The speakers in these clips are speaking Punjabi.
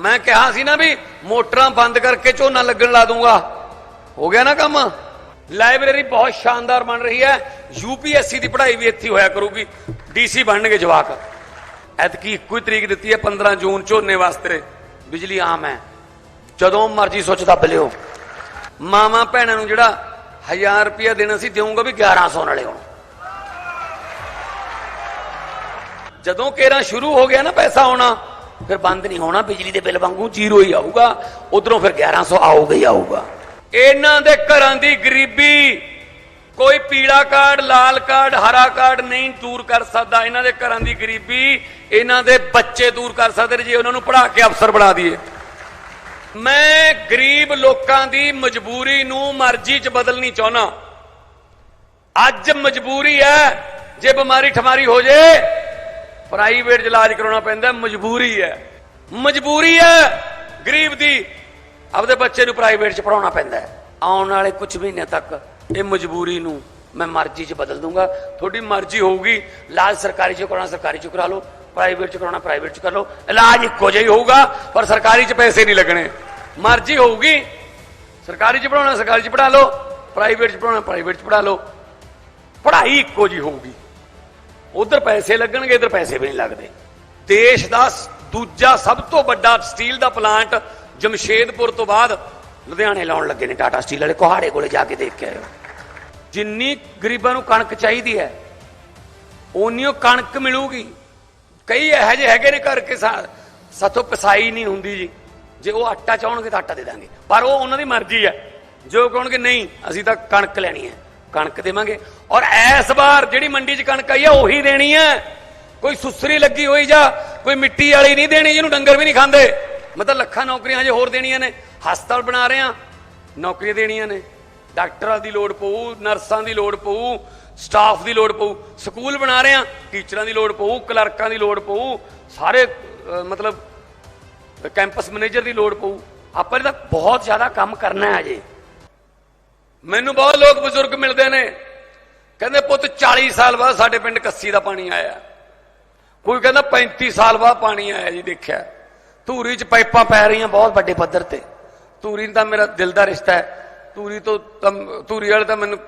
ਮੈਂ ਕਿਹਾ ਸੀ ਨਾ ਵੀ ਮੋਟਰਾਂ ਬੰਦ ਕਰਕੇ ਝੋਨਾ ਲੱਗਣ ਲਾ ਦੂੰਗਾ। ਹੋ ਗਿਆ ਨਾ ਕੰਮ? ਲਾਇਬ੍ਰੇਰੀ ਬਹੁਤ ਸ਼ਾਨਦਾਰ ਬਣ ਰਹੀ ਹੈ। ਯੂਪੀਐਸਸੀ ਦੀ ਪੜ੍ਹਾਈ ਵੀ ਇੱਥੇ ਹੋਇਆ ਕਰੂਗੀ। ਡੀਸੀ ਬਣਨਗੇ ਜਵਾਕ। ਐਤਕੀ ਇੱਕੋ ਹੀ ਤਰੀਕ ਦਿੱਤੀ ਹੈ 15 ਜੂਨ, ਝੋਨੇ ਵਾਸਤੇ। ਬਿਜਲੀ ਆਮ ਹੈ। ਜਦੋਂ ਮਰਜ਼ੀ ਸੋਚ ਦੱਬ ਲਿਓ। ਮਾਮਾ ਭੈਣਾਂ ਨੂੰ ਜਿਹੜਾ 1000 ਰੁਪਇਆ ਦੇਣਾ ਸੀ ਦੇਵਾਂਗਾ ਵੀ 1100 ਨਾਲੇ ਹੁਣ। ਜਦੋਂ ਕੇਰਾ ਸ਼ੁਰੂ ਹੋ ਗਿਆ ਨਾ ਪੈਸਾ ਆਉਣਾ ਫਿਰ ਬੰਦ ਨਹੀਂ ਹੋਣਾ, ਬਿਜਲੀ ਦੇ ਬਿੱਲ ਵਾਂਗੂ ਜ਼ੀਰੋ ਹੀ ਆਊਗਾ। ਉਧਰੋਂ ਫਿਰ 1100 ਆਊਗਾ ਹੀ ਆਊਗਾ। ਇਹਨਾਂ ਦੇ ਘਰਾਂ ਦੀ ਗਰੀਬੀ ਕੋਈ ਪੀਲਾ ਕਾਰਡ, ਲਾਲ ਕਾਰਡ, ਹਰਾ ਕਾਰਡ ਨਹੀਂ ਦੂਰ ਕਰ ਸਕਦਾ। ਇਹਨਾਂ ਦੇ ਘਰਾਂ ਦੀ ਗਰੀਬੀ ਇਹਨਾਂ ਦੇ ਬੱਚੇ ਦੂਰ ਕਰ ਸਕਦੇ ਜੇ ਉਹਨਾਂ ਨੂੰ ਪੜ੍ਹਾ ਕੇ ਅਫਸਰ ਬਣਾ ਦਈਏ। ਮੈਂ ਗਰੀਬ ਲੋਕਾਂ ਦੀ ਮਜਬੂਰੀ ਨੂੰ ਮਰਜ਼ੀ 'ਚ ਬਦਲਣੀ ਚਾਹੁੰਦਾ। ਅੱਜ ਮਜਬੂਰੀ ਹੈ, ਜੇ ਬਿਮਾਰੀ ਠਮਾਰੀ ਹੋ ਜੇ ਪ੍ਰਾਈਵੇਟ 'ਚ ਇਲਾਜ ਕਰਾਉਣਾ ਪੈਂਦਾ, ਮਜਬੂਰੀ ਹੈ। ਮਜਬੂਰੀ ਹੈ ਗਰੀਬ ਦੀ। ਆਪਦੇ ਬੱਚੇ ਨੂੰ ਪ੍ਰਾਈਵੇਟ 'ਚ ਪੜਾਉਣਾ ਪੈਂਦਾ ਆਉਣ ਵਾਲੇ ਕੁਝ ਮਹੀਨਿਆਂ ਤੱਕ ਇਹ ਮਜਬੂਰੀ ਨੂੰ ਮੈਂ ਮਰਜ਼ੀ 'ਚ ਬਦਲ ਦੂੰਗਾ। ਤੁਹਾਡੀ ਮਰਜ਼ੀ ਹੋਊਗੀ ਇਲਾਜ ਸਰਕਾਰੀ 'ਚ ਕਰਾਉਣਾ, ਸਰਕਾਰੀ 'ਚ ਕਰਾ ਲਓ। ਪ੍ਰਾਈਵੇਟ 'ਚ ਕਰਾਉਣਾ, ਪ੍ਰਾਈਵੇਟ 'ਚ ਕਰ ਲਓ। ਇਲਾਜ ਇੱਕੋ ਜਿਹਾ ਹੀ ਹੋਊਗਾ, ਪਰ ਸਰਕਾਰੀ 'ਚ ਪੈਸੇ ਨਹੀਂ ਲੱਗਣੇ। ਮਰਜ਼ੀ ਹੋਊਗੀ, ਸਰਕਾਰੀ 'ਚ ਪੜਾਉਣਾ ਸਰਕਾਰੀ 'ਚ ਪੜਾ ਲਓ। ਪ੍ਰਾਈਵੇਟ 'ਚ ਪੜਾਉਣਾ ਪ੍ਰਾਈਵੇਟ 'ਚ ਪੜਾ ਲਓ। ਪੜ੍ਹਾਈ ਇੱਕੋ ਜੀ ਹੋਊਗੀ। ਉਧਰ ਪੈਸੇ ਲੱਗਣਗੇ, ਇਧਰ ਪੈਸੇ ਵੀ ਨਹੀਂ ਲੱਗਦੇ। ਦੇਸ਼ ਦਾ ਦੂਜਾ ਸਭ ਤੋਂ ਵੱਡਾ ਸਟੀਲ ਦਾ ਪਲਾਂਟ ਜਮਸ਼ੇਦਪੁਰ ਤੋਂ ਬਾਅਦ ਲੁਧਿਆਣੇ ਲਾਉਣ ਲੱਗੇ ਨੇ ਟਾਟਾ ਸਟੀਲ ਵਾਲੇ। ਕੋਹਾੜੇ ਕੋਲੇ ਜਾ ਕੇ ਦੇਖ ਕੇ ਆਇਓ। ਜਿੰਨੀ ਗਰੀਬਾਂ ਨੂੰ ਕਣਕ ਚਾਹੀਦੀ ਹੈ ਓਨੀ ਓ ਕਣਕ ਮਿਲੂਗੀ। ਕਈ ਇਹੋ ਜਿਹੇ ਹੈਗੇ ਨੇ ਘਰ ਕੇ ਸਾ- ਸਾਥੋਂ ਪਸਾਈ ਨਹੀਂ ਹੁੰਦੀ ਜੀ। ਜੇ ਉਹ ਆਟਾ ਚਾਹਣਗੇ ਤਾਂ ਆਟਾ ਦੇ ਦਾਂਗੇ। ਪਰ ਉਹ ਉਹਨਾਂ ਦੀ ਮਰਜ਼ੀ ਹੈ। ਜੋ ਕਹਣਗੇ, ਨਹੀਂ, ਅਸੀਂ ਤਾਂ ਕਣਕ ਲੈਣੀ ਹੈ। ਕਣਕ ਦੇਵਾਂਗੇ। ਔਰ ਇਸ ਵਾਰ ਜਿਹੜੀ ਮੰਡੀ 'ਚ ਕਣਕ ਆਈ ਆ, ਉਹੀ ਦੇਣੀ ਹੈ ਕੋਈ ਸੁਸਰੀ ਲੱਗੀ ਹੋਈ ਜਾਂ ਕੋਈ ਮਿੱਟੀ ਵਾਲੀ ਨਹੀਂ ਦੇਣੀ, ਜਿਹਨੂੰ ਡੰਗਰ ਵੀ ਨਹੀਂ ਖਾਂਦੇ। ਮਤਲਬ ਲੱਖਾਂ ਨੌਕਰੀਆਂ ਹਜੇ ਹੋਰ ਦੇਣੀਆਂ ਨੇ। ਹਸਪਤਾਲ ਬਣਾ ਰਹੇ ਆ ਨੌਕਰੀਆਂ ਦੇਣੀਆਂ ਨੇ। ਡਾਕਟਰਾਂ ਦੀ ਲੋੜ ਪਊ, ਨਰਸਾਂ ਦੀ ਲੋੜ ਪਊ, ਸਟਾਫ ਦੀ ਲੋੜ ਪਊ, ਸਕੂਲ ਬਣਾ ਰਹੇ ਆ ਟੀਚਰਾਂ ਦੀ ਲੋੜ ਪਊ, ਕਲਰਕਾਂ ਦੀ ਲੋੜ ਪਊ, ਸਾਰੇ ਮਤਲਬ, ਕੈਂਪਸ ਮੈਨੇਜਰ ਦੀ ਲੋੜ ਪਊ। ਆਪਾਂ ਨੇ ਬਹੁਤ ਜ਼ਿਆਦਾ ਕੰਮ ਕਰਨਾ ਹੈ ਅਜੇ ਮੈਨੂੰ ਬਹੁਤ ਲੋਕ ਬਜ਼ੁਰਗ ਮਿਲਦੇ ਨੇ। ਕਹਿੰਦੇ ਪੁੱਤ 40 ਸਾਲ ਬਾਅਦ ਸਾਡੇ ਪਿੰਡ ਕੱਸੀ ਦਾ ਪਾਣੀ ਆਇਆ। ਕੋਈ ਕਹਿੰਦਾ 35 ਸਾਲ ਬਾਅਦ ਪਾਣੀ ਆਇਆ ਜੀ, ਦੇਖਿਆ। ਧੂਰੀ 'ਚ ਪਾਈਪਾਂ ਪੈ ਰਹੀਆਂ ਬਹੁਤ ਵੱਡੇ ਪੱਧਰ ਤੇ। ਧੂਰੀ ਨਾਲ ਤਾਂ ਮੇਰਾ ਦਿਲ ਦਾ ਰਿਸ਼ਤਾ ਹੈ। ਧੂਰੀ ਤੋਂ ਧੂਰੀ ਵਾਲੇ ਤਾਂ ਮੈਨੂੰ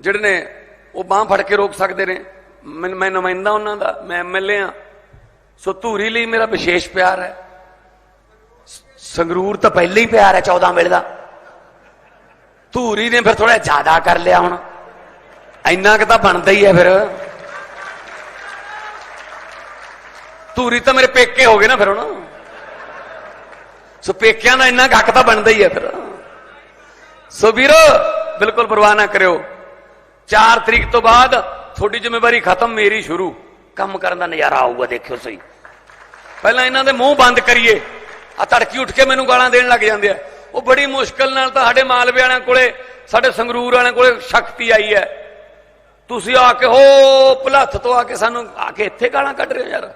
ਜਿਹੜੇ ਨੇ, ਉਹ ਬਾਹ ਫੜ ਕੇ ਰੋਕ ਸਕਦੇ ਨੇ। ਮੈਂ ਮੈਂ ਨੁਮਾਇੰਦਾ ਉਹਨਾਂ ਦਾ, ਮੈਂ ਐਮਐਲਏ ਆ ਸੋ ਧੂਰੀ ਲਈ ਮੇਰਾ ਵਿਸ਼ੇਸ਼ ਪਿਆਰ ਹੈ। ਸੰਗਰੂਰ ਤਾਂ ਪਹਿਲਾਂ ਹੀ ਪਿਆਰ ਹੈ 14 ਵੇਲੇ ਦਾ। ਧੂਰੀ ਨੇ ਫਿਰ ਥੋੜਾ ਜ਼ਿਆਦਾ ਕਰ ਲਿਆ ਹੁਣ। ਇੰਨਾ ਕਿ ਤਾਂ ਬਣਦਾ ਹੀ ਹੈ ਫਿਰ। ਧੂਰੀ ਤਾਂ ਮੇਰੇ ਪੇਕੇ ਹੋ ਗਏ ਨਾ ਫਿਰ ਹੁਣ। ਸੋ ਪੇਕਿਆਂ ਦਾ ਇੰਨਾ ਕੁ ਹੱਕ ਤਾਂ ਬਣਦਾ ਹੀ ਹੈ ਫਿਰ। ਸੋ ਵੀਰੋ, ਬਿਲਕੁਲ ਪਰਵਾਹ ਨਾ ਕਰਿਓ। 4 ਤਰੀਕ ਤੋਂ ਬਾਅਦ ਤੁਹਾਡੀ ਜ਼ਿੰਮੇਵਾਰੀ ਖਤਮ, ਮੇਰੀ ਸ਼ੁਰੂ। ਕੰਮ ਕਰਨ ਦਾ ਨਜ਼ਾਰਾ ਆਊਗਾ, ਦੇਖਿਓ ਸਹੀ। ਪਹਿਲਾਂ ਇਹਨਾਂ ਦੇ ਮੂੰਹ ਬੰਦ ਕਰੀਏ। ਆ ਤੜਕੀ ਉੱਠ ਕੇ ਮੈਨੂੰ ਗਾਲਾਂ ਦੇਣ ਲੱਗ ਜਾਂਦੇ ਆ। ਉਹ ਬੜੀ ਮੁਸ਼ਕਲ ਨਾਲ ਤਾਂ ਸਾਡੇ ਮਾਲਵੇ ਵਾਲਿਆਂ ਕੋਲੇ, ਸਾਡੇ ਸੰਗਰੂਰ ਵਾਲਿਆਂ ਕੋਲੇ ਸ਼ਕਤੀ ਆਈ ਹੈ। ਤੁਸੀਂ ਆ ਕੇ ਹੋ, ਭਲੱਥ ਤੋਂ ਆ ਕੇ ਸਾਨੂੰ ਆ ਕੇ ਇੱਥੇ ਗਾਲਾਂ ਕੱਢ ਰਹੇ ਹੋ ਯਾਰ।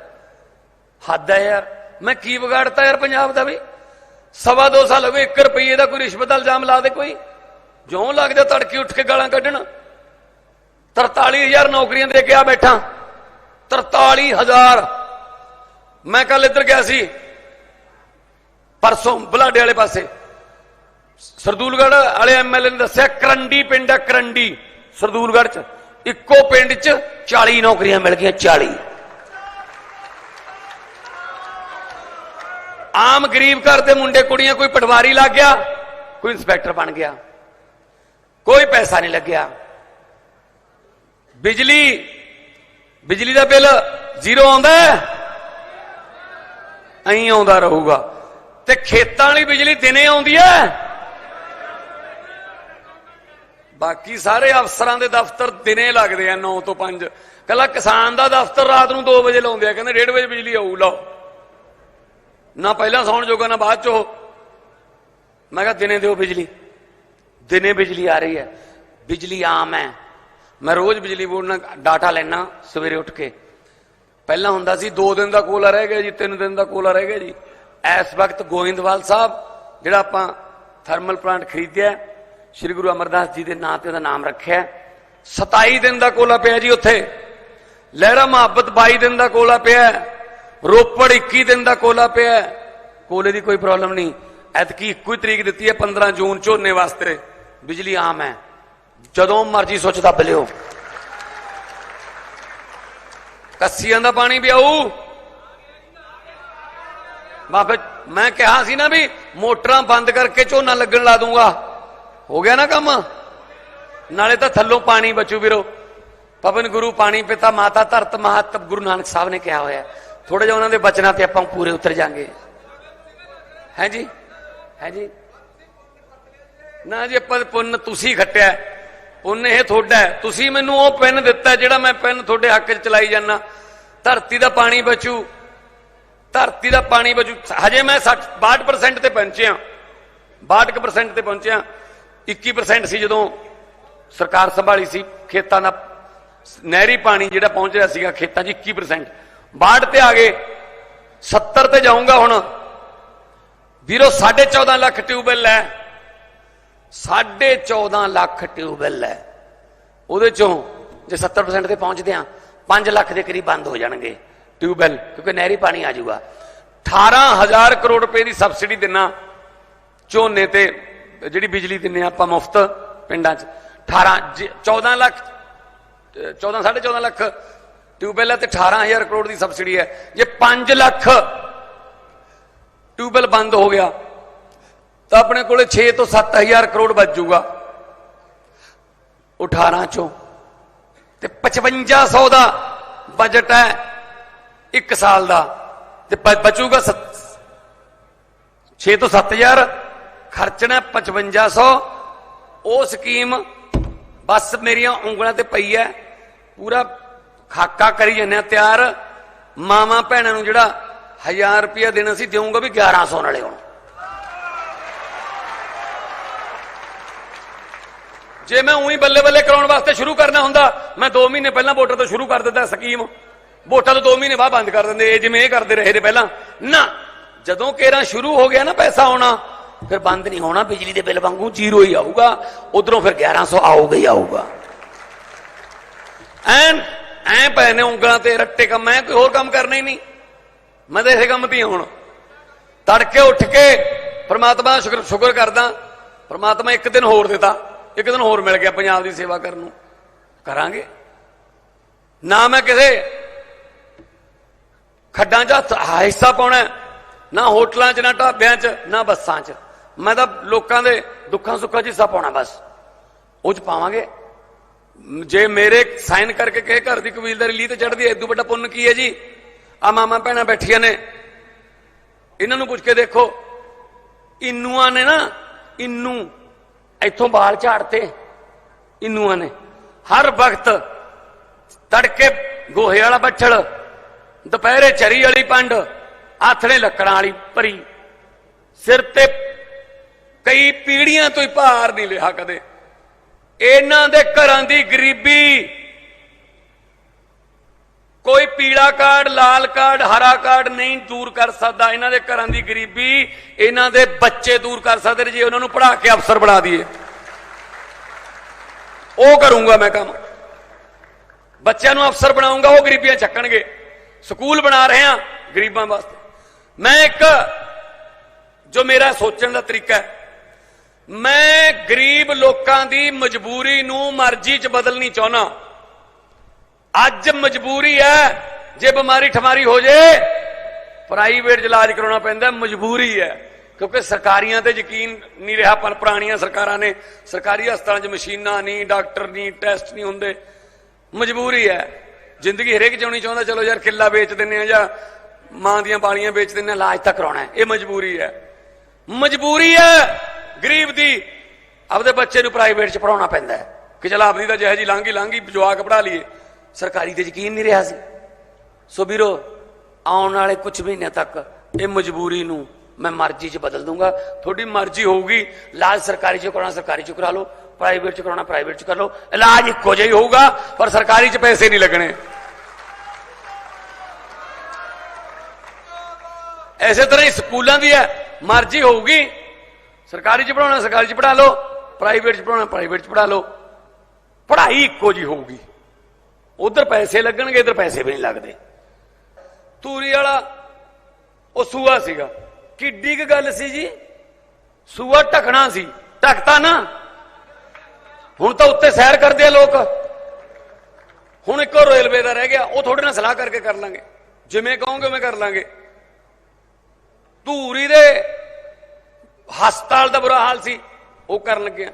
ਹੱਦ ਹੈ ਯਾਰ। ਮੈਂ ਕੀ ਵਿਗਾੜਤਾ ਯਾਰ ਪੰਜਾਬ ਦਾ ਵੀ? ਸਵਾ ਦੋ ਸਾਲ ਹੋ ਗਏ 1 ਰੁਪਏ ਦਾ ਕੋਈ ਰਿਸ਼ਵਤ ਦਾ ਇਲਜ਼ਾਮ ਲਾ ਦੇ ਕੋਈ? ਜਿਉਂ ਲੱਗਦਾ ਤੜਕੇ ਉੱਠ ਕੇ ਗਾਲਾਂ ਕੱਢਣ। 43000 ਨੌਕਰੀਆਂ ਦੇ ਕੇ ਆ ਬੈਠਾ। 43000 ਮੈਂ ਕੱਲ ਇੱਧਰ ਗਿਆ ਸੀ। ਪਰਸੋਂ ਬਲਾਡੇ ਵਾਲੇ ਪਾਸੇ। ਸਰਦੂਲਗੜ੍ਹ ਵਾਲੇ ਐਮਐਲਏ ਨੇ ਦੱਸਿਆ, ਕਰੰਡੀ ਪਿੰਡ ਹੈ ਕਰੰਡੀ, ਸਰਦੂਲਗੜ੍ਹ ਚ। ਇੱਕੋ ਪਿੰਡ ਚ 40 ਨੌਕਰੀਆਂ ਮਿਲ ਗਈਆਂ 40 ਆਮ ਗਰੀਬ ਘਰ ਦੇ ਮੁੰਡੇ, ਕੁੜੀਆਂ, ਕੋਈ ਪਟਵਾਰੀ ਲੱਗ ਗਿਆ, ਕੋਈ ਇੰਸਪੈਕਟਰ ਬਣ ਗਿਆ। ਕੋਈ ਪੈਸਾ ਨਹੀਂ ਲੱਗਿਆ। ਬਿਜਲੀ ਬਿਜਲੀ ਦਾ ਬਿੱਲ ਜ਼ੀਰੋ ਆਉਂਦਾ ਹੈ? ਐਂ ਆਉਂਦਾ ਰਹੂਗਾ। ਤੇ ਖੇਤਾਂ ਵਾਲੀ ਬਿਜਲੀ ਦਿਨੇ ਆਉਂਦੀ ਹੈ? ਬਾਕੀ ਸਾਰੇ ਅਫਸਰਾਂ ਦੇ ਦਫ਼ਤਰ ਦਿਨੇ ਲੱਗਦੇ ਆ 9 ਤੋਂ 5 ਕੱਲਾ ਕਿਸਾਨ ਦਾ ਦਫ਼ਤਰ ਰਾਤ ਨੂੰ 2 ਵਜੇ ਲਾਉਂਦੇ ਆ, ਕਹਿੰਦੇ 1:30 ਵਜੇ ਬਿਜਲੀ ਆਊ, ਲਓ। ਨਾ ਪਹਿਲਾਂ ਸੌਣ ਜੋਗਾ, ਨਾ ਬਾਅਦ ਚੋ ਮੈਂ ਕਿਹਾ, ਦਿਨੇ ਦਿਓ ਬਿਜਲੀ। ਦਿਨੇ ਬਿਜਲੀ ਆ ਰਹੀ ਹੈ। ਬਿਜਲੀ ਆਮ ਹੈ। ਮੈਂ ਰੋਜ਼ ਬਿਜਲੀ ਬੋਰਡ ਨਾਲ ਡਾਟਾ ਲੈਣਾ ਸਵੇਰੇ ਉੱਠ ਕੇ। ਪਹਿਲਾਂ ਹੁੰਦਾ ਸੀ 2 ਦਿਨ ਦਾ ਕੋਲਾ ਰਹਿ ਗਿਆ ਜੀ 3 ਦਿਨ ਦਾ ਕੋਲਾ ਰਹਿ ਗਿਆ ਜੀ। ਇਸ ਵਕਤ ਗੋਇੰਦਵਾਲ ਸਾਹਿਬ, ਜਿਹੜਾ ਆਪਾਂ ਥਰਮਲ ਪਲਾਂਟ ਖਰੀਦਿਆ ਸ੍ਰੀ ਗੁਰੂ ਅਮਰਦਾਸ ਜੀ ਦੇ ਨਾਂ ਤੇ ਉਹਦਾ ਨਾਮ ਰੱਖਿਆ ਹੈ। 27 ਦਿਨ ਦਾ ਕੋਲਾ ਪਿਆ ਜੀ ਉੱਥੇ ਲਹਿਰਾ ਮੁਹੱਬਤ 22 ਦਿਨ ਦਾ ਕੋਲਾ ਪਿਆ ਹੈ। ਰੋਪੜ 21 ਦਿਨ ਦਾ ਕੋਲਾ ਪਿਆ ਹੈ। ਕੋਲੇ ਦੀ ਕੋਈ ਪ੍ਰੋਬਲਮ ਨਹੀਂ ਐਤਕੀ ਇੱਕੋ ਹੀ ਤਰੀਕ ਦਿੱਤੀ ਹੈ 15 ਜੂਨ ਝੋਨੇ ਵਾਸਤੇ ਬਿਜਲੀ ਆਮ ਹੈ ਜਦੋਂ ਮਰਜ਼ੀ ਸੁੱਚ ਦੱਬ ਲਿਓ ਕੱਸੀਆਂ ਦਾ ਪਾਣੀ ਵੀ ਆਊ ਬਾਬੇ ਮੈਂ ਕਿਹਾ ਸੀ ਨਾ ਵੀ ਮੋਟਰਾਂ ਬੰਦ ਕਰਕੇ ਝੋਨਾ ਲੱਗਣ ਲਾ ਦੂੰਗਾ ਹੋ ਗਿਆ ਨਾ ਕੰਮ? ਨਾਲੇ ਤਾਂ ਥੱਲੋਂ ਪਾਣੀ ਬਚੂ ਵੀਰੋ। ਪਵਨ ਗੁਰੂ ਪਾਣੀ ਪਿਤਾ, ਮਾਤਾ ਧਰਤ ਮਹਤ ਗੁਰੂ ਨਾਨਕ ਸਾਹਿਬ ਨੇ ਕਿਹਾ ਹੋਇਆ ਥੋੜਾ ਜਿਹਾ ਉਹਨਾਂ ਦੇ ਬਚਨਾਂ ਤੇ ਆਪਾਂ ਪੂਰੇ ਉਤਰ ਜਾਾਂਗੇ। ਹੈ ਜੀ? ਹੈ ਜੀ? ਨਾ ਜੀ, ਆਪਾਂ ਪੁੰਨ ਤੁਸੀਂ ਖੱਟਿਆ ਪੁੰਨ ਇਹ ਤੁਹਾਡਾ ਤੁਸੀਂ ਮੈਨੂੰ ਉਹ ਪੈਨ ਦਿੱਤਾ ਜਿਹੜਾ ਮੈਂ ਪੈਨ ਤੁਹਾਡੇ ਹੱਕ 'ਚ ਚਲਾਈ ਜਾਂਦਾ। ਧਰਤੀ ਦਾ ਪਾਣੀ ਬਚੂ। ਧਰਤੀ ਦਾ ਪਾਣੀ ਬਚੂ। ਹਜੇ ਮੈਂ 60 62% ਤੇ ਪਹੁੰਚਿਆ। 62% ਤੇ ਪਹੁੰਚਿਆ। 21% ਸੀ ਜਦੋਂ ਸਰਕਾਰ ਸੰਭਾਲੀ ਸੀ, ਖੇਤਾਂ ਦਾ ਨਹਿਰੀ ਪਾਣੀ ਜਿਹੜਾ ਪਹੁੰਚ ਰਿਹਾ ਸੀਗਾ ਖੇਤਾਂ 'ਚ 21% 62 ਤੇ ਆ ਗਏ 70 ਤੇ ਜਾਊਂਗਾ ਹੁਣ। ਵੀਰੋ 14.5 ਲੱਖ ਟਿਊਬਵੈਲ ਹੈ। 14.5 ਲੱਖ ਟਿਊਬਵੈਲ ਹੈ। ਉਹਦੇ ਚੋਂ ਜੇ 70% ਤੇ ਪਹੁੰਚਦੇ ਆ 5 ਲੱਖ ਦੇ ਕਰੀਬ ਬੰਦ ਹੋ ਜਾਣਗੇ ਟਿਊਬਵੈਲ, ਕਿਉਂਕਿ ਨਹਿਰੀ ਪਾਣੀ ਆ ਜਾਊਗਾ। 18000 ਕਰੋੜ ਰੁਪਏ ਦੀ ਸਬਸਿਡੀ ਦਿੰਨਾ ਝੋਨੇ ਤੇ ਜਿਹੜੀ ਬਿਜਲੀ ਦਿੰਨੇ ਆ ਆਪਾਂ ਮੁਫਤ ਪਿੰਡਾਂ 'ਚ। 18 ਜੇ 14 ਲੱਖ 14 14.5 ਲੱਖ ਟਿਊਬਵੈਲ ਹੈ ਤੇ 18000 ਕਰੋੜ ਦੀ ਸਬਸਿਡੀ ਹੈ। ਜੇ 5 ਲੱਖ ਟਿਊਬਵੈਲ ਬੰਦ ਹੋ ਗਿਆ, ਤਾਂ ਆਪਣੇ ਕੋਲੇ 6 ਤੋਂ 7000 ਕਰੋੜ ਬਚ ਜਾਊਗਾ। ਉਹ 18 ਚੋਂ। ਤੇ 5500 ਦਾ ਬਜਟ ਹੈ ਇੱਕ ਸਾਲ ਦਾ। ਤੇ ਬ- ਬਚੂਗਾ 6 ਤੋਂ 7000 ਖਰਚਣਾ 5500 ਉਹ ਸਕੀਮ ਬਸ ਮੇਰੀਆਂ ਉਂਗਲਾਂ ਤੇ ਪਈ ਹੈ ਪੂਰਾ ਖਾਕਾ ਕਰੀ ਜੰਨੇ ਤਿਆਰ। ਮਾਵਾਂ ਭੈਣਾਂ ਨੂੰ ਜਿਹੜਾ 1000 ਰੁਪਇਆ ਦੇਣਾ ਸੀ ਦੇਵਾਂਗਾ ਵੀ 1100 ਨਾਲੇ ਹੁਣ। ਜੇ ਮੈਂ ਉਹੀ ਬੱਲੇ ਬੱਲੇ ਕਰਾਉਣ ਵਾਸਤੇ ਸ਼ੁਰੂ ਕਰਨਾ ਹੁੰਦਾ, ਮੈਂ 2 ਮਹੀਨੇ ਪਹਿਲਾਂ ਵੋਟਰ ਤੋਂ ਸ਼ੁਰੂ ਕਰ ਦਿੰਦਾ ਸਕੀਮ। ਵੋਟਾਂ ਤੋਂ 2 ਮਹੀਨੇ ਬਾਅਦ ਬੰਦ ਕਰ ਦਿੰਦੇ, ਇਹ ਜਿਵੇਂ ਇਹ ਕਰਦੇ ਰਹੇ ਨੇ ਪਹਿਲਾਂ। ਨਾ, ਜਦੋਂ ਕੇਰਾ ਸ਼ੁਰੂ ਹੋ ਗਿਆ ਨਾ ਪੈਸਾ ਆਉਣਾ ਫਿਰ ਬੰਦ ਨਹੀਂ ਹੋਣਾ, ਬਿਜਲੀ ਦੇ ਬਿੱਲ ਵਾਂਗੂ ਜ਼ੀਰੋ ਹੀ ਆਊਗਾ, ਉਧਰੋਂ ਫਿਰ 1100 ਆਊਗਾ ਹੀ ਆਊਗਾ। ਐਨ, ਐ ਪਏ ਨੇ ਉਂਗਲਾਂ ਤੇ ਰੱਟੇ ਕੰਮ, ਐ ਕੋਈ ਹੋਰ ਕੰਮ ਕਰਨਾ ਹੀ ਨਹੀਂ। ਮੈਂ ਤਾਂ ਇਸੇ ਕੰਮ ਤੇ ਹੁਣ। ਤੜਕੇ ਉੱਠ ਕੇ ਪਰਮਾਤਮਾ ਸ਼ੁਕਰ ਸ਼ੁਕਰ ਕਰਦਾ। ਪਰਮਾਤਮਾ ਇੱਕ ਦਿਨ ਹੋਰ ਦਿੱਤਾ। ਇੱਕ ਦਿਨ ਹੋਰ ਮਿਲ ਗਿਆ ਪੰਜਾਬ ਦੀ ਸੇਵਾ ਕਰਨ ਨੂੰ। ਕਰਾਂਗੇ। ਨਾ ਮੈਂ ਕਿਸੇ ਖੱਡਾਂ 'ਚ ਹਿੱਸਾ ਪਾਉਣਾ, ਨਾ ਹੋਟਲਾਂ 'ਚ, ਨਾ ਢਾਬਿਆਂ 'ਚ, ਨਾ ਬੱਸਾਂ 'ਚ। ਮੈਂ ਤਾਂ ਲੋਕਾਂ ਦੇ ਦੁੱਖਾਂ ਸੁੱਖਾਂ 'ਚ ਹਿੱਸਾ ਪਾਉਣਾ ਬਸ। ਉਹ 'ਚ ਪਾਵਾਂਗੇ। ਜੇ ਮੇਰੇ ਸਾਈਨ ਕਰਕੇ ਕਹੇ ਘਰ ਦੀ ਕਬੀਲਦਾਰੀ ਲਈ ਤੇ ਚੜਦੀ ਐ ਇਦੋਂ ਵੱਡਾ ਪੁੰਨ ਕੀ ਹੈ ਜੀ? ਆ ਮਾਮਾ ਭੈਣਾਂ ਬੈਠੀਆਂ ਨੇ। ਇਹਨਾਂ ਨੂੰ ਪੁੱਛ ਕੇ ਦੇਖੋ। ਇਨੂਆਂ ਨੇ ਨਾ, ਇਨੂ ਇੱਥੋਂ ਬਾਲ ਝਾੜਤੇ। ਇਨੂਆਂ ਨੇ। ਹਰ ਵਕਤ ਤੜਕੇ ਗੋਹੇ ਵਾਲਾ ਬੱਛੜ, ਦੁਪਹਿਰੇ ਚਰੀ ਵਾਲੀ ਪੰਡ, ਆਥਣੇ ਲੱਕੜਾਂ ਵਾਲੀ ਭਰੀ ਸਿਰ ਤੇ ਕਈ ਪੀੜੀਆਂ ਤੋਂ ਹੀ ਭਾਰ ਨਹੀਂ ਲਿਆ ਕਦੇ। ਇਹਨਾਂ ਦੇ ਘਰਾਂ ਦੀ ਗਰੀਬੀ, ਕੋਈ ਪੀਲਾ ਕਾਰਡ, ਲਾਲ ਕਾਰਡ, ਹਰਾ ਕਾਰਡ ਨਹੀਂ ਦੂਰ ਕਰ ਸਕਦਾ। ਇਹਨਾਂ ਦੇ ਘਰਾਂ ਦੀ ਗਰੀਬੀ, ਇਹਨਾਂ ਦੇ ਬੱਚੇ ਦੂਰ ਕਰ ਸਕਦੇ ਨੇ ਜੇ ਉਹਨਾਂ ਨੂੰ ਪੜ੍ਹਾ ਕੇ ਅਫਸਰ ਬਣਾ ਦਈਏ। ਉਹ ਕਰੂੰਗਾ ਮੈਂ ਕੰਮ। ਬੱਚਿਆਂ ਨੂੰ ਅਫਸਰ ਬਣਾਉਂਗਾ, ਉਹ ਗਰੀਬੀਆਂ ਚੱਕਣਗੇ। ਸਕੂਲ ਬਣਾ ਰਹੇ ਹਾਂ ਗਰੀਬਾਂ ਵਾਸਤੇ। ਮੈਂ ਇੱਕ, ਜੋ ਮੇਰਾ ਸੋਚਣ ਦਾ ਤਰੀਕਾ ਹੈ ਮੈਂ ਗਰੀਬ ਲੋਕਾਂ ਦੀ ਮਜਬੂਰੀ ਨੂੰ ਮਰਜ਼ੀ 'ਚ ਬਦਲਣੀ ਚਾਹੁੰਦਾ ਅੱਜ ਮਜਬੂਰੀ ਹੈ, ਜੇ ਬਿਮਾਰੀ ਠਮਾਰੀ ਹੋ ਜੇ, ਪ੍ਰਾਈਵੇਟ ਇਲਾਜ ਕਰਾਉਣਾ ਪੈਂਦਾ, ਮਜਬੂਰੀ ਹੈ। ਕਿਉਂਕਿ ਸਰਕਾਰੀਆਂ ਤੇ ਯਕੀਨ ਨਹੀਂ ਰਿਹਾ, ਪਰ ਪੁਰਾਣੀਆਂ ਸਰਕਾਰਾਂ ਨੇ, ਸਰਕਾਰੀ ਹਸਪਤਾਲਾਂ 'ਚ ਮਸ਼ੀਨਾਂ ਨਹੀਂ, ਡਾਕਟਰ ਨਹੀਂ, ਟੈਸਟ ਨਹੀਂ ਹੁੰਦੇ। ਮਜਬੂਰੀ ਹੈ। ਜ਼ਿੰਦਗੀ ਹਰੇਕ ਜਿਉਣੀ ਚਾਹੁੰਦਾ, ਚਲੋ ਯਾਰ ਕਿੱਲਾ ਵੇਚ ਦਿੰਨੇ ਆ ਜਾਂ ਮਾਂ ਦੀਆਂ ਬਾਲੀਆਂ ਵੇਚ ਦਿੰਨੇ ਆ, ਇਲਾਜ ਤਾਂ ਕਰਾਉਣਾ ਇਹ ਮਜਬੂਰੀ ਹੈ। ਮਜਬੂਰੀ ਹੈ ਗਰੀਬ ਦੀ ਆਪਦੇ ਬੱਚੇ ਨੂੰ ਪ੍ਰਾਈਵੇਟ 'ਚ ਪੜਾਉਣਾ ਪੈਂਦਾ ਹੈ। ਕਿ ਚਲ ਆਪਦੀ ਤਾਂ ਜਿਹੇ ਜੀ ਲਾਂਗੀ ਲਾਂਗੀ ਜਵਾਕ ਪੜਾ ਲਈਏ। ਸਰਕਾਰੀ ਤੇ ਯਕੀਨ ਨਹੀਂ ਰਿਹਾ ਸੀ। ਸੋ ਵੀਰੋ, ਆਉਣ ਵਾਲੇ ਕੁਝ ਮਹੀਨਿਆਂ ਤੱਕ ਇਹ ਮਜਬੂਰੀ ਨੂੰ ਮੈਂ ਮਰਜ਼ੀ 'ਚ ਬਦਲ ਦੂੰਗਾ ਤੁਹਾਡੀ ਮਰਜ਼ੀ ਹੋਊਗੀ। ਇਲਾਜ ਸਰਕਾਰੀ 'ਚ ਕਰਾਉਣਾ, ਸਰਕਾਰੀ 'ਚ ਕਰਾ ਲਓ। ਪ੍ਰਾਈਵੇਟ 'ਚ ਕਰਾਉਣਾ ਪ੍ਰਾਈਵੇਟ 'ਚ ਕਰ ਲਓ। ਇਲਾਜ ਇੱਕੋ ਜਿਹਾ ਹੀ ਹੋਊਗਾ, ਪਰ ਸਰਕਾਰੀ 'ਚ ਪੈਸੇ ਨਹੀਂ ਲੱਗਣੇ। ਐਸੇ ਤਰ੍ਹਾਂ ਹੀ ਸਕੂਲਾਂ ਦੀ ਹੈ। ਮਰਜ਼ੀ ਹੋਊਗੀ। ਸਰਕਾਰੀ 'ਚ ਪੜਾਉਣਾ ਸਰਕਾਰੀ 'ਚ ਪੜਾ ਲਓ। ਪ੍ਰਾਈਵੇਟ 'ਚ ਪੜਾਉਣਾ ਪ੍ਰਾਈਵੇਟ 'ਚ ਪੜਾ ਲਓ। ਪੜ੍ਹਾਈ ਇੱਕੋ ਜੀ ਹੋਊਗੀ। ਉਧਰ ਪੈਸੇ ਲੱਗਣਗੇ, ਇਧਰ ਪੈਸੇ ਵੀ ਨਹੀਂ ਲੱਗਦੇ। ਤੂਰੀ ਵਾਲਾ, ਉਹ ਸੂਆ ਸੀਗਾ। ਕਿੱਡੀ ਕੁ ਗੱਲ ਸੀ ਜੀ? ਸੂਆ ਢਕਣਾ ਸੀ। ਢਕਤਾ ਨਾ। ਹੁਣ ਤਾਂ ਉੱਤੇ ਸੈਰ ਕਰਦੇ ਆ ਲੋਕ। ਹੁਣ ਇੱਕੋ ਰੇਲਵੇ ਦਾ ਰਹਿ ਗਿਆ। ਉਹ ਤੁਹਾਡੇ ਨਾਲ ਸਲਾਹ ਕਰਕੇ ਕਰ ਲਾਂਗੇ। ਜਿਵੇਂ ਕਹੋਗੇ ਉਵੇਂ ਕਰ ਲਾਂਗੇ। ਧੂਰੀ ਦੇ ਹਸਪਤਾਲ ਦਾ ਬੁਰਾ ਹਾਲ ਸੀ। ਉਹ ਕਰਨ ਲੱਗਿਆ।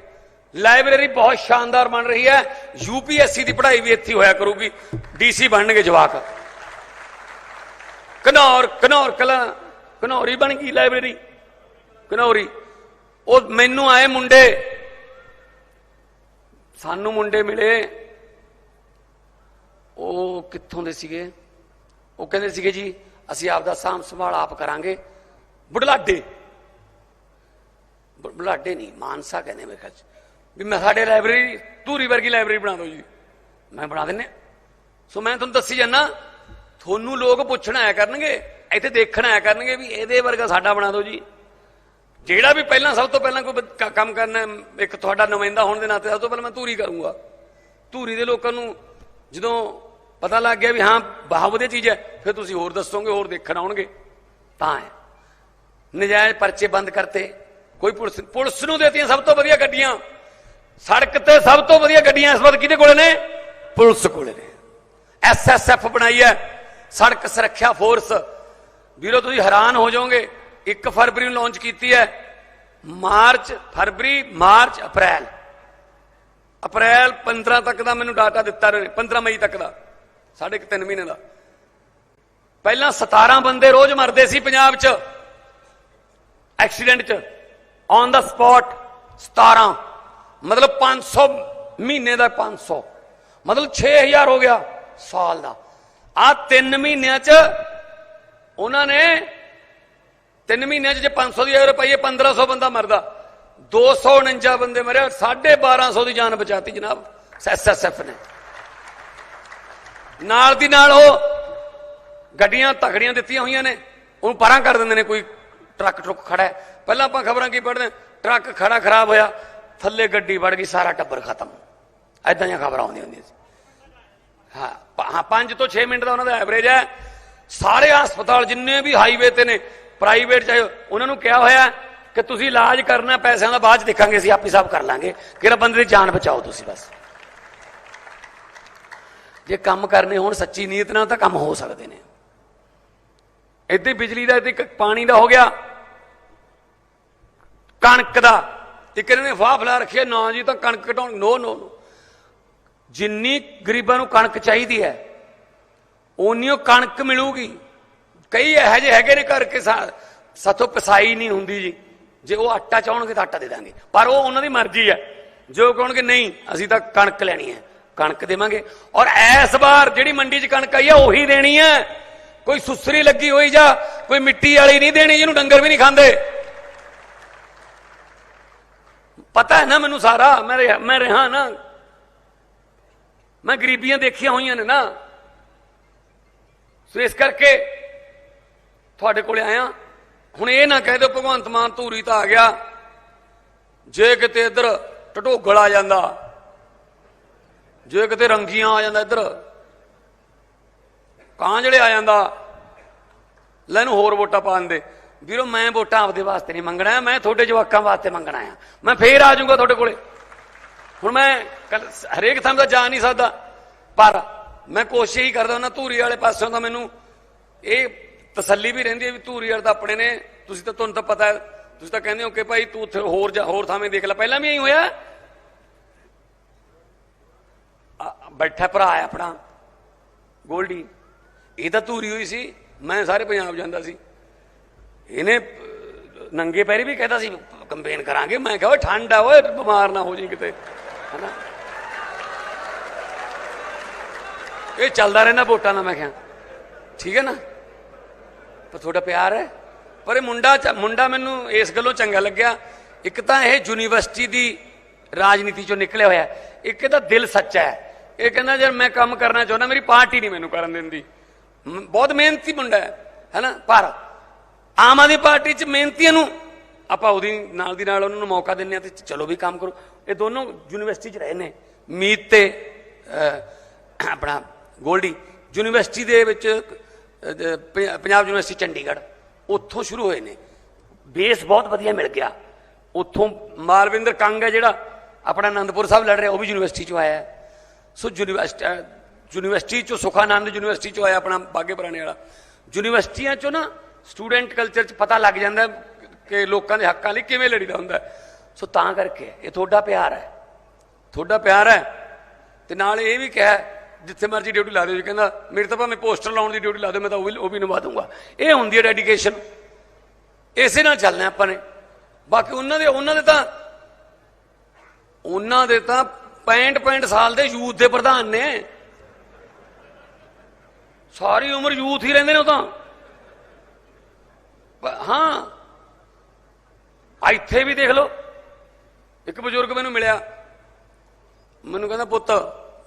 ਲਾਇਬ੍ਰੇਰੀ ਬਹੁਤ ਸ਼ਾਨਦਾਰ ਬਣ ਰਹੀ ਹੈ। ਯੂਪੀਐਸਸੀ ਦੀ ਪੜ੍ਹਾਈ ਵੀ ਇੱਥੇ ਹੋਇਆ ਕਰੂਗੀ। ਡੀਸੀ ਬਣਨਗੇ ਜਵਾਕ। ਕਨੌਰ ਕਨੌਰ ਕਲਾ ਕਨੌਰੀ ਬਣ ਗਈ ਲਾਇਬ੍ਰੇਰੀ। ਕਨੌਰੀ ਉਹ ਮੈਨੂੰ ਆਏ ਮੁੰਡੇ। ਸਾਨੂੰ ਮੁੰਡੇ ਮਿਲੇ। ਉਹ ਕਿੱਥੋਂ ਦੇ ਸੀਗੇ? ਉਹ ਕਹਿੰਦੇ ਸੀਗੇ ਜੀ, ਅਸੀਂ ਆਪ ਦਾ ਸਾਂਭ ਸੰਭਾਲ ਆਪ ਕਰਾਂਗੇ। ਬੁਢਲਾਡੇ। ਬੁਲਾਡੇ ਨਹੀਂ, ਮਾਨਸਾ ਕਹਿੰਦੇ ਮੇਰੇ ਖਿਆਲ ਚ। ਵੀ ਮੈਂ ਸਾਡੇ ਲਾਇਬ੍ਰੇਰੀ ਧੂਰੀ ਵਰਗੀ ਲਾਇਬ੍ਰੇਰੀ ਬਣਾ ਦਿਓ ਜੀ। ਮੈਂ ਬਣਾ ਦਿੰਨੇ ਸੋ ਮੈਂ ਤੁਹਾਨੂੰ ਦੱਸੀ ਜਾਂਦਾ, ਤੁਹਾਨੂੰ ਲੋਕ ਪੁੱਛਣ ਆਇਆ ਕਰਨਗੇ, ਇੱਥੇ ਦੇਖਣ ਆਇਆ ਕਰਨਗੇ ਵੀ ਇਹਦੇ ਵਰਗਾ ਸਾਡਾ ਬਣਾ ਦਿਓ ਜੀ। ਜਿਹੜਾ ਵੀ ਪਹਿਲਾਂ ਸਭ ਤੋਂ ਪਹਿਲਾਂ ਕੋਈ ਕੰਮ ਕਰਨਾ ਇੱਕ ਤੁਹਾਡਾ ਨੁਮਾਇੰਦਾ ਹੋਣ ਦੇ ਨਾਤੇ ਸਭ ਤੋਂ ਪਹਿਲਾਂ ਮੈਂ ਧੂਰੀ ਕਰੂੰਗਾ। ਧੂਰੀ ਦੇ ਲੋਕਾਂ ਨੂੰ ਜਦੋਂ ਪਤਾ ਲੱਗ ਗਿਆ ਵੀ ਹਾਂ ਬਹੁਤ ਵਧੀਆ ਚੀਜ਼ ਹੈ, ਫਿਰ ਤੁਸੀਂ ਹੋਰ ਦੱਸੋਗੇ, ਹੋਰ ਦੇਖਣ ਆਉਣਗੇ। ਤਾਂ ਹੈ। ਨਜਾਇਜ਼ ਪਰਚੇ ਬੰਦ ਕਰਤੇ। ਕੋਈ ਪੁਲਿਸ ਪੁਲਿਸ ਨੂੰ ਦੇਤੀਆਂ ਸਭ ਤੋਂ ਵਧੀਆ ਗੱਡੀਆਂ। ਸੜਕ ਤੇ ਸਭ ਤੋਂ ਵਧੀਆ ਗੱਡੀਆਂ ਇਸ ਵਕਤ ਕਿਹਦੇ ਕੋਲੇ ਨੇ? ਪੁਲਿਸ ਕੋਲੇ ਨੇ। ਐਸਐਸਐਫ ਬਣਾਈ ਹੈ। ਸੜਕ ਸੁਰੱਖਿਆ ਫੋਰਸ। ਵੀਰੋ, ਤੁਸੀਂ ਹੈਰਾਨ ਹੋ ਜਾਓਗੇ 1 ਫਰਵਰੀ ਨੂੰ ਲਾਂਚ ਕੀਤੀ ਹੈ। ਮਾਰਚ, ਫਰਵਰੀ, ਮਾਰਚ, ਅਪ੍ਰੈਲ। ਅਪ੍ਰੈਲ 15 ਤੱਕ ਦਾ ਮੈਨੂੰ ਡਾਟਾ ਦਿੱਤਾ ਇਹਨਾਂ 15 ਮਈ ਤੱਕ ਦਾ। ਸਾਢੇ ਕੁ ਤਿੰਨ ਮਹੀਨੇ ਦਾ। ਪਹਿਲਾਂ 17 ਬੰਦੇ ਰੋਜ਼ ਮਰਦੇ ਸੀ ਪੰਜਾਬ 'ਚ। ਐਕਸੀਡੈਂਟ 'ਚ। ਔਨ ਦਾ ਸਪੌਟ 17 ਮਤਲਬ 500 ਮਹੀਨੇ ਦਾ 500 ਮਤਲਬ 6000 ਹੋ ਗਿਆ ਸਾਲ ਦਾ। ਆ 3 ਮਹੀਨਿਆਂ 'ਚ ਉਹਨਾਂ ਨੇ 3 ਮਹੀਨਿਆਂ 'ਚ ਜੇ 500 ਦੀ ਰੁਪਈਏ 1500 ਬੰਦਾ ਮਰਦਾ। 249 ਬੰਦੇ ਮਰੇ 1250 ਦੀ ਜਾਨ ਬਚਾਤੀ ਜਨਾਬ ਐਸਐਸਐਫ ਨੇ। ਨਾਲ ਦੀ ਨਾਲ ਉਹ ਗੱਡੀਆਂ ਤਕੜੀਆਂ ਦਿੱਤੀਆਂ ਹੋਈਆਂ ਨੇ, ਉਹਨੂੰ ਪਰਾਂ ਕਰ ਦਿੰਦੇ ਨੇ ਕੋਈ ਟਰੱਕ ਟਰੁੱਕ ਖੜਾ ਹੈ। ਪਹਿਲਾਂ ਆਪਾਂ ਖਬਰਾਂ ਕੀ ਪੜ੍ਹਦੇ ਹਾਂ, ਟਰੱਕ ਖੜਾ ਖਰਾਬ ਹੋਇਆ ਥੱਲੇ ਗੱਡੀ ਵੜ ਗਈ ਸਾਰਾ ਟੱਬਰ ਖਤਮ। ਐਦਾਂ ਦੀਆਂ ਖਬਰਾਂ ਆਉਂਦੀਆਂ ਹੁੰਦੀਆਂ ਸੀ। ਹਾਂ ਹਾਂ 5 ਤੋਂ 6 ਮਿੰਟ ਦਾ ਉਹਨਾਂ ਦਾ ਐਵਰੇਜ ਹੈ। ਸਾਰੇ ਹਸਪਤਾਲ ਜਿੰਨੇ ਵੀ ਹਾਈਵੇ ਤੇ ਨੇ ਪ੍ਰਾਈਵੇਟ ਚਾਹੇ ਉਹਨਾਂ ਨੂੰ ਕਿਹਾ ਹੋਇਆ ਕਿ ਤੁਸੀਂ ਇਲਾਜ ਕਰਨਾ ਪੈਸਿਆਂ ਦਾ ਬਾਅਦ ਚ ਦੇਖਾਂਗੇ ਅਸੀਂ ਆਪੇ ਸਭ ਕਰ ਲਾਂਗੇ ਕਿਹੜਾ ਬੰਦੇ ਦੀ ਜਾਨ ਬਚਾਓ ਤੁਸੀਂ ਬਸ। ਜੇ ਕੰਮ ਕਰਨੇ ਹੋਣ ਸੱਚੀ ਨੀਅਤ ਨਾਲ ਤਾਂ ਕੰਮ ਹੋ ਸਕਦੇ ਨੇ। ਇੱਥੇ ਬਿਜਲੀ ਦਾ ਇੱਥੇ ਪਾਣੀ ਦਾ ਹੋ ਗਿਆ ਕਣਕ ਦਾ। ਤੇ ਇਹਨਾਂ ਨੇ ਵਾਹ ਫਲਾ ਰੱਖਿਆ, ਨਾ ਜੀ ਤਾਂ ਕਣਕ ਘਟਾਉਣ ਨੋ ਨੋ ਨੋ। ਜਿੰਨੀ ਗਰੀਬਾਂ ਨੂੰ ਕਣਕ ਚਾਹੀਦੀ ਹੈ, ਓਨੀ ਉਹ ਕਣਕ ਮਿਲੂਗੀ। ਕਈ ਇਹੋ ਜਿਹੇ ਹੈਗੇ ਨੇ ਘਰ ਕੇ ਸਾ- ਸਾਥੋਂ ਪਸਾਈ ਨਹੀਂ ਹੁੰਦੀ ਜੀ। ਜੇ ਉਹ ਆਟਾ ਚਾਹਣਗੇ ਤਾਂ ਆਟਾ ਦੇ ਦਾਂਗੇ। ਪਰ ਉਹ ਉਹਨਾਂ ਦੀ ਮਰਜ਼ੀ ਹੈ। ਜੋ ਕਹਣਗੇ, ਨਹੀਂ, ਅਸੀਂ ਤਾਂ ਕਣਕ ਲੈਣੀ ਹੈ, ਕਣਕ ਦੇਵਾਂਗੇ। ਔਰ ਇਸ ਵਾਰ ਜਿਹੜੀ ਮੰਡੀ 'ਚ ਕਣਕ ਆਈ ਹੈ, ਉਹੀ ਦੇਣੀ ਹੈ। ਕੋਈ ਸੁਸਰੀ ਲੱਗੀ ਹੋਈ ਜਾਂ ਕੋਈ ਮਿੱਟੀ ਵਾਲੀ ਨਹੀਂ ਦੇਣੀ, ਜਿਹਨੂੰ ਡੰਗਰ ਵੀ ਨਹੀਂ ਖਾਂਦੇ। ਪਤਾ ਹੈ ਨਾ ਮੈਨੂੰ ਸਾਰਾ, ਮੈਂ ਰਿਹਾ- ਮੈਂ ਰਿਹਾ ਨਾ। ਮੈਂ ਗਰੀਬੀਆਂ ਦੇਖੀਆਂ ਹੋਈਆਂ ਨੇ ਨਾ। ਸੋ ਇਸ ਕਰਕੇ ਤੁਹਾਡੇ ਕੋਲੇ ਆਇਆ। ਹੁਣ ਇਹ ਨਾ ਕਹਿ ਦਿਓ, ਭਗਵੰਤ ਮਾਨ ਧੂਰੀ ਤਾਂ ਆ ਗਿਆ। ਜੇ ਕਿਤੇ ਇੱਧਰ ਟਟੋਗਲ ਆ ਜਾਂਦਾ, ਜੇ ਕਿਤੇ ਰੰਗੀਆਂ ਆ ਜਾਂਦਾ ਇੱਧਰ ਕਾਂ ਜਿਹੜੇ ਆ ਜਾਂਦਾ, ਲੈ ਇਹਨੂੰ ਹੋਰ ਵੋਟਾਂ ਪਾ ਦਿੰਦੇ ਵੀਰੋ, ਮੈਂ ਵੋਟਾਂ ਆਪਦੇ ਵਾਸਤੇ ਨਹੀਂ ਮੰਗਣਾ, ਮੈਂ ਤੁਹਾਡੇ ਜਵਾਕਾਂ ਵਾਸਤੇ ਮੰਗਣਾ ਆ। ਮੈਂ ਫੇਰ ਆ ਜਾਊਂਗਾ ਤੁਹਾਡੇ ਕੋਲੇ। ਹੁਣ ਮੈਂ ਹਰੇਕ ਥਾਂ ਦਾ ਜਾ ਨਹੀਂ ਸਕਦਾ, ਪਰ ਮੈਂ ਕੋਸ਼ਿਸ਼ ਹੀ ਕਰਦਾ ਉਹਨਾਂ ਧੂਰੀ ਵਾਲੇ ਪਾਸਿਓਂ ਤਾਂ ਮੈਨੂੰ ਇਹ ਤਸੱਲੀ ਵੀ ਰਹਿੰਦੀ ਹੈ ਵੀ ਧੂਰੀ ਵਾਲੇ ਤਾਂ ਆਪਣੇ ਨੇ। ਤੁਸੀਂ ਤਾਂ ਤੁਹਾਨੂੰ ਤਾਂ ਪਤਾ ਹੈ, ਤੁਸੀਂ ਤਾਂ ਕਹਿੰਦੇ ਹੋ ਕਿ ਭਾਈ ਤੂੰ ਉੱਥੇ ਹੋਰ ਜਾ, ਹੋਰ ਥਾਵੇਂ ਦੇਖ ਲੈ। ਪਹਿਲਾਂ ਵੀ ਇਹੀ ਹੋਇਆ। ਬੈਠਾ ਭਰਾ ਹੈ ਆਪਣਾ, ਗੋਲਡੀ। ਇਹ ਤਾਂ ਧੂਰੀ ਹੋਈ ਸੀ, ਮੈਂ ਸਾਰੇ ਪੰਜਾਬ ਜਾਂਦਾ ਸੀ। ਇਹਨੇ ਨੰਗੇ ਪੈਰੀ ਵੀ ਕਹਿੰਦਾ ਸੀ, ਕੰਪੇਨ ਕਰਾਂਗੇ। ਮੈਂ ਕਿਹਾ, ਓਏ, ਠੰਡ ਆ, ਓਏ, ਬਿਮਾਰ ਨਾ ਹੋ ਜੀ ਕਿਤੇ। ਹਨਾ? ਇਹ ਚੱਲਦਾ ਰਹਿੰਦਾ ਵੋਟਾਂ ਨਾਲ ਮੈਂ ਕਿਹਾ। ਠੀਕ ਹੈ ਨਾ? ਪਰ ਤੁਹਾਡਾ ਪਿਆਰ ਹੈ। ਪਰ ਇਹ ਮੁੰਡਾ ਮੁੰਡਾ ਮੈਨੂੰ ਇਸ ਗੱਲੋਂ ਚੰਗਾ ਲੱਗਿਆ। ਇੱਕ ਤਾਂ ਇਹ ਯੂਨੀਵਰਸਿਟੀ ਦੀ ਰਾਜਨੀਤੀ ਚੋਂ ਨਿਕਲਿਆ ਹੋਇਆ। ਹੈ। ਇੱਕ ਇਹਦਾ ਦਿਲ ਸੱਚਾ ਹੈ। ਇਹ ਕਹਿੰਦਾ ਜਦ ਮੈਂ ਕੰਮ ਕਰਨਾ ਚਾਹੁੰਦਾ, ਮੇਰੀ ਪਾਰਟੀ ਨਹੀਂ ਮੈਨੂੰ ਕਰਨ ਦਿੰਦੀ। ਬਹੁਤ ਮਿਹਨਤੀ ਮੁੰਡਾ ਹੈ। ਹੈਨਾ? ਪਰ ਆਮ ਆਦਮੀ ਪਾਰਟੀ ਚ ਮਿਹਨਤੀਆਂ ਨੂੰ ਆਪਾਂ ਉਹਦੀ ਨਾਲ ਦੀ ਨਾਲ ਉਹਨਾਂ ਨੂੰ ਮੌਕਾ ਦਿੰਨੇ ਆ ਤੇ ਚਲੋ ਵੀ ਕੰਮ ਕਰੋ। ਇਹ ਦੋਨੋਂ ਯੂਨੀਵਰਸਿਟੀ ਚ ਰਹੇ ਨੇ। ਮੀਤ ਤੇ ਆਪਣਾ ਗੋਲਡੀ। ਯੂਨੀਵਰਸਿਟੀ ਦੇ ਵਿੱਚ ਪੰਜਾਬ ਯੂਨੀਵਰਸਿਟੀ ਚੰਡੀਗੜ੍ਹ। ਉੱਥੋਂ ਸ਼ੁਰੂ ਹੋਏ ਨੇ। ਬੇਸ ਬਹੁਤ ਵਧੀਆ ਮਿਲ ਗਿਆ। ਉੱਥੋਂ ਮਾਲਵਿੰਦਰ ਕੰਗ ਹੈ ਜਿਹੜਾ ਆਪਣਾ ਆਨੰਦਪੁਰ ਸਾਹਿਬ ਲੜ ਰਿਹਾ, ਉਹ ਵੀ ਯੂਨੀਵਰਸਿਟੀ ਚੋਂ ਆਇਆ ਸੋ ਯੂਨੀਵਰਸਿਟੀ ਯੂਨੀਵਰਸਿਟੀ ਚੋਂ ਸੁਖਾਨੰਦ ਯੂਨੀਵਰਸਿਟੀ ਚੋਂ ਆਇਆ ਆਪਣਾ ਬਾਗੇ ਪੁਰਾਣੇ ਵਾਲਾ। ਯੂਨੀਵਰਸਿਟੀਆਂ ਚੋਂ ਨਾ ਸਟੂਡੈਂਟ ਕਲਚਰ ਚ ਪਤਾ ਲੱਗ ਜਾਂਦਾ ਕਿ ਲੋਕਾਂ ਦੇ ਹੱਕਾਂ ਲਈ ਕਿਵੇਂ ਲੜੀਦਾ ਹੁੰਦਾ ਸੋ ਤਾਂ ਕਰਕੇ ਇਹ ਤੁਹਾਡਾ ਪਿਆਰ ਹੈ। ਤੁਹਾਡਾ ਪਿਆਰ ਹੈ ਤੇ ਨਾਲ ਇਹ ਵੀ ਕਿਹਾ ਜਿੱਥੇ ਮਰਜ਼ੀ ਡਿਊਟੀ ਲਾ ਦਿਓ ਜੀ, ਕਹਿੰਦਾ ਮੇਰੇ ਤਾਂ ਭਾਵੇਂ ਪੋਸਟਰ ਲਾਉਣ ਦੀ ਡਿਊਟੀ ਲਾ ਦਿਓ, ਮੈਂ ਤਾਂ ਉਹ ਵੀ ਉਹ ਵੀ ਨਿਭਾ ਦੂੰਗਾ ਇਹ ਹੁੰਦੀ ਹੈ ਡੈਡੀਕੇਸ਼ਨ। ਇਸੇ ਨਾਲ ਚੱਲਣਾ ਆਪਾਂ ਨੇ। ਬਾਕੀ ਉਹਨਾਂ ਦੇ ਉਹਨਾਂ ਦੇ ਤਾਂ ਉਹਨਾਂ ਦੇ ਤਾਂ 65 65 ਸਾਲ ਦੇ ਯੂਥ ਦੇ ਪ੍ਰਧਾਨ ਨੇ। ਸਾਰੀ ਉਮਰ ਯੂਥ ਹੀ ਰਹਿੰਦੇ ਨੇ ਉਹ ਤਾਂ। ਹਾਂ। ਇੱਥੇ ਵੀ ਦੇਖ ਲਓ। ਇੱਕ ਬਜ਼ੁਰਗ ਮੈਨੂੰ ਮਿਲਿਆ। ਮੈਨੂੰ ਕਹਿੰਦਾ, ਪੁੱਤ,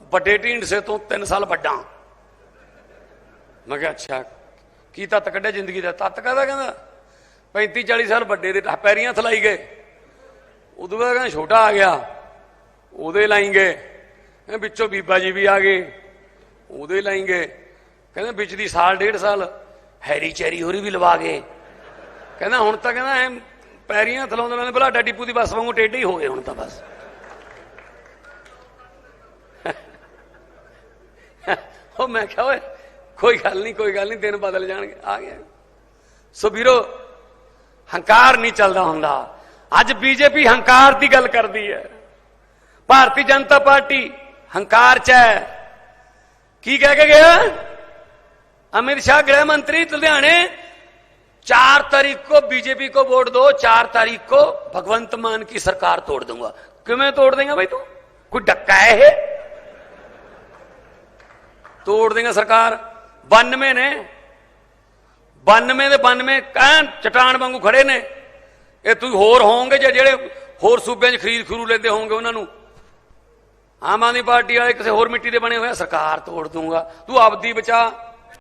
ਵੱਡੇ ਢੀਂਡਸੇ ਤੋਂ 3 ਸਾਲ ਵੱਡਾ। ਮੈਂ ਕਿਹਾ, ਅੱਛਾ। ਕੀ ਤੱਤ ਕੱਢਿਆ ਜ਼ਿੰਦਗੀ ਦਾ? ਤੱਤ ਕਾਹਦਾ ਕਹਿੰਦਾ? 35 40 ਸਾਲ ਵੱਡੇ ਦੇ ਪੈਰੀਆਂ ਥਲਾਈ ਗਏ। ਉਦੋਂ ਬਾਅਦ ਕਹਿੰਦਾ, ਛੋਟਾ ਆ ਗਿਆ। ਉਹਦੇ ਲਾਈ ਗਏ। ਵਿੱਚੋਂ ਬੀਬਾ ਜੀ ਵੀ ਆ ਗਏ। ਉਹਦੇ ਲਾਈ ਗਏ। ਕਹਿੰਦਾ, ਵਿੱਚ ਦੀ ਸਾਲ, ਡੇਢ ਸਾਲ, ਹੈਰੀ ਚੈਰੀ ਹੋਰੀ ਵੀ ਲਵਾ ਗਏ। ਕਹਿੰਦਾ, ਹੁਣ ਤਾਂ ਕਹਿੰਦਾ ਐ ਪੈਰੀਆਂ ਥਲਾਉਂਦੇ ਨੇ ਡਾ ਡੱਡੀਪੂ ਦੀ ਬੱਸ ਵਾਂਗੂ ਟੇਢੇ ਹੀ ਹੋ ਗਏ ਹੁਣ ਤਾਂ ਬਸ। ਉਹ ਮੈਂ ਕਿਹਾ, ਓਏ, ਕੋਈ ਗੱਲ ਨਹੀਂ, ਕੋਈ ਗੱਲ ਨਹੀਂ, ਦਿਨ ਬਦਲ ਜਾਣਗੇ, ਆ ਗਿਆ। ਸੋ ਵੀਰੋ, ਹੰਕਾਰ ਨਹੀਂ ਚੱਲਦਾ ਹੁੰਦਾ। ਅੱਜ ਬੀਜੇਪੀ ਹੰਕਾਰ ਦੀ ਗੱਲ ਕਰਦੀ ਹੈ। ਭਾਰਤੀ ਜਨਤਾ ਪਾਰਟੀ ਹੰਕਾਰ ਚ ਹੈ। ਕੀ ਕਹਿ ਕੇ ਗਿਆ? ਅਮਿਤ ਸ਼ਾਹ, ਗ੍ਰਹਿ ਮੰਤਰੀ, ਲੁਧਿਆਣੇ चार तारीख को बीजेपी को वोट दो चार तारीख को भगवंत मान की सरकार तोड़ दूंगा क्यों तोड़ देगा भाई तू कोई डक्का है ये ਤੋੜ ਦੇਗਾ ਸਰਕਾਰ 92 ਨੇ 92 ਦੇ 92 ਕਹਿਣ ਚਟਾਨ ਵਾਂਗੂ ਖੜੇ ਨੇ ਇਹ ਤੁਸੀਂ ਹੋਰ ਹੋਵੋਗੇ ਜੇ ਜਿਹੜੇ ਹੋਰ ਸੂਬਿਆਂ 'ਚ ਖਰੀਦ ਖਰੂ ਲੈਂਦੇ ਹੋਵੋਗੇ ਉਹਨਾਂ ਨੂੰ ਆਮ ਆਦਮੀ ਪਾਰਟੀ ਵਾਲੇ ਕਿਸੇ ਹੋਰ ਮਿੱਟੀ ਦੇ ਬਣੇ ਹੋਏ ਆ, ਸਰਕਾਰ ਤੋੜ ਦੂੰਗਾ ਤੂੰ ਆਪਦੀ ਬਚਾ